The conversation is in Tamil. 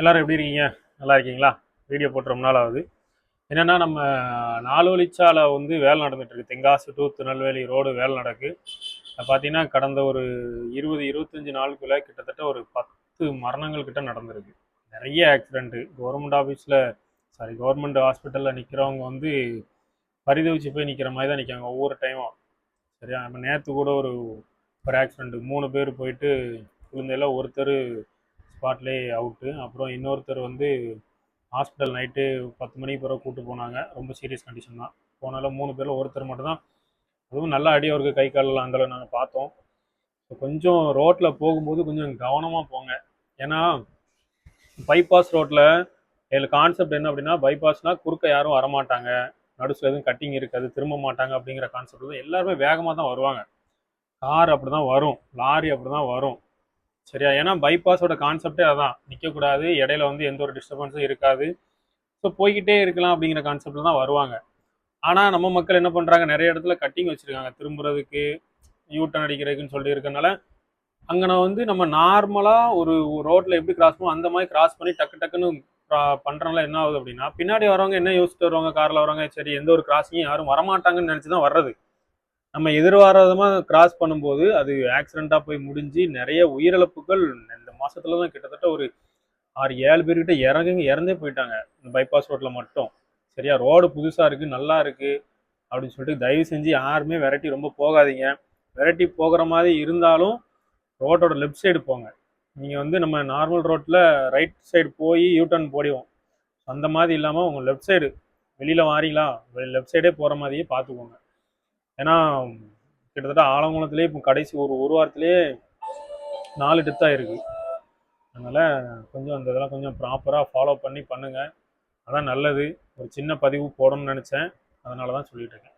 எல்லாரும் எப்படி இருக்கீங்க? நல்லா இருக்கீங்களா? வீடியோ போட்டு ரொம்ப நாள் ஆகுது. என்னென்னா நம்ம நாலு வந்து வேலை நடந்துகிட்ருக்கு இருக்கு தென்காசி டு திருநெல்வேலி ரோடு வேலை நடக்கு. பார்த்தீங்கன்னா கடந்த ஒரு இருபது இருபத்தஞ்சி நாளுக்குள்ளே கிட்டத்தட்ட ஒரு பத்து மரணங்கள் கிட்ட நடந்திருக்கு. நிறைய ஆக்சிடென்ட்டு கவர்மெண்ட் ஆஃபீஸில் சாரி கவர்மெண்ட் ஹாஸ்பிட்டலில் நிற்கிறவங்க வந்து பரிதவிச்சு போய் நிற்கிற மாதிரி தான் நிற்காங்க ஒவ்வொரு டைமும் சரியா? நம்ம நேற்று கூட ஒரு ஒரு ஆக்சிடென்ட் மூணு பேர் போயிட்டு விழுந்தையில ஒருத்தர் ஸ்பாட்லேயே அவுட்டு அப்புறம் இன்னொருத்தர் வந்து ஹாஸ்பிட்டல் நைட்டு பத்து மணிக்கு பிறகு கூட்டு போனாங்க. ரொம்ப சீரியஸ் கண்டிஷன் தான். போனாலும் மூணு பேரில் ஒருத்தர் மட்டும்தான். அதுவும் நல்லா அடி அவருக்கு கை காலெல்லாம் அந்தளவு நாங்கள் பார்த்தோம். கொஞ்சம் ரோட்டில் போகும்போது கொஞ்சம் கவனமாக போங்க. ஏன்னா பைபாஸ் ரோட்டில் இதில் கான்செப்ட் என்ன அப்படின்னா பைபாஸ்னால் குறுக்க யாரும் வரமாட்டாங்க. நடுசில் எதுவும் கட்டிங் இருக்காது திரும்ப மாட்டாங்க அப்படிங்கிற கான்செப்ட் தான் எல்லாருமே வேகமாக தான் வருவாங்க. கார் அப்படி தான் வரும். லாரி அப்படி தான் வரும். சரியா? ஏன்னா பைபாஸோட கான்செப்டே அதான். நிற்கக்கூடாது இடையில வந்து எந்த ஒரு டிஸ்டர்பன்ஸும் இருக்காது. ஸோ போய்கிட்டே இருக்கலாம் அப்படிங்கிற கான்செப்டில் தான் வருவாங்க. ஆனால் நம்ம மக்கள் என்ன பண்ணுறாங்க நிறைய இடத்துல கட்டிங் வச்சுருக்காங்க. திரும்புறதுக்கு யூட்டன் அடிக்கிறதுக்குன்னு சொல்லி இருக்கனால அங்கே வந்து நம்ம நார்மலாக ஒரு ரோட்டில் எப்படி கிராஸ் பண்ணுவோம் அந்த மாதிரி கிராஸ் பண்ணி டக்கு டக்குன்னு பண்ணுறனால என்ன ஆகுது அப்படின்னா பின்னாடி வரவங்க என்ன யோசிச்சுட்டு வருவாங்க? காரில் வரவங்க சரி எந்த ஒரு கிராஸிங்கும் யாரும் வரமாட்டாங்கன்னு நினச்சி தான் வர்றது. நம்ம எதிர்பாராதமாக கிராஸ் பண்ணும்போது அது ஆக்சிடெண்ட்டாக போய் முடிஞ்சு நிறைய உயிரிழப்புகள் இந்த மாதத்துல தான் கிட்டத்தட்ட ஒரு ஆறு ஏழு பேர்கிட்ட இறங்குங்க இறந்தே போயிட்டாங்க. இந்த பைபாஸ் ரோட்டில் மட்டும். சரியா ரோடு புதுசாக இருக்குது நல்லா இருக்குது அப்படின்னு சொல்லிட்டு தயவு செஞ்சு யாருமே வெரைட்டி ரொம்ப போகாதீங்க. வெரைட்டி போகிற மாதிரி இருந்தாலும் ரோட்டோட லெஃப்ட் சைடு போங்க. நீங்கள் வந்து நம்ம நார்மல் ரோட்டில் ரைட் சைடு போய் யூட்டர்ன் போடிவோம். அந்த மாதிரி இல்லாமல் உங்கள் லெஃப்ட் சைடு வெளியில் வாரீங்களா? லெஃப்ட் சைடே போகிற மாதிரியே பார்த்துக்கோங்க. ஏன்னா கிட்டத்தட்ட ஆலங்குளத்துலேயே இப்போ கடைசி ஒரு ஒரு வாரத்துலேயே நாலு டெத் ஆயிருக்கு. அதனால் கொஞ்சம் அந்த இதெல்லாம் கொஞ்சம் ப்ராப்பராக ஃபாலோ பண்ணி பண்ணுங்கள் அதான் நல்லது. ஒரு சின்ன பதிவு போடணும்னு நினச்சேன். அதனால தான் சொல்லிட்டு இருக்கேன்.